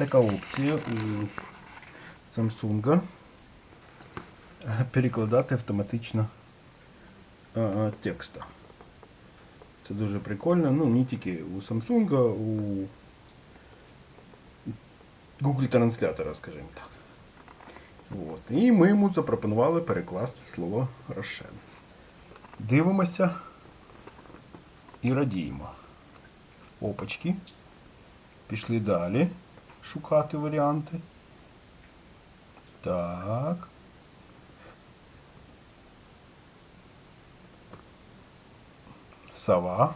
Така опція у Samsung перекладати автоматично текста. Це дуже прикольно. Ну, не тільки у Samsung, у Google транслятора, скажімо так. От. І ми йому запропонували перекласти слово Рошен. Дивимося і радіємо. Опачки. Пішли далі шукати варіанти. Так. Сова.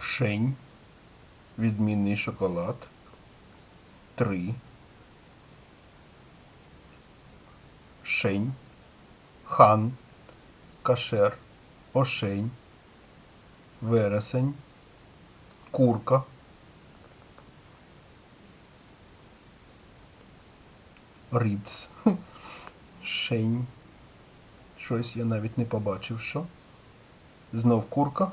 Шень. Відмінний шоколад. Три. Шень. Хан. Кашер. Ошень. Вересень. Курка. Риц. Шень. Щось я навіть не побачив, що. Знов курка.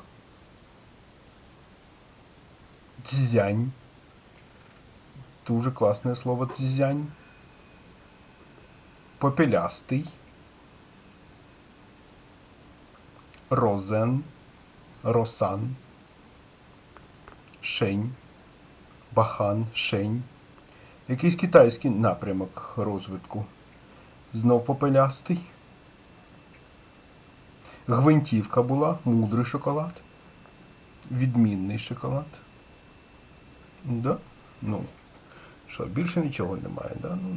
Цзянь. Дуже класне слово цзянь. Попелястий. Розен. Росан. Шень. Бахан. Шень. Якийсь китайський напрямок розвитку. Знов попелястий. Гвинтівка була, мудрий шоколад. Відмінний шоколад. Да? Ну, що, більше нічого немає, да? Ну,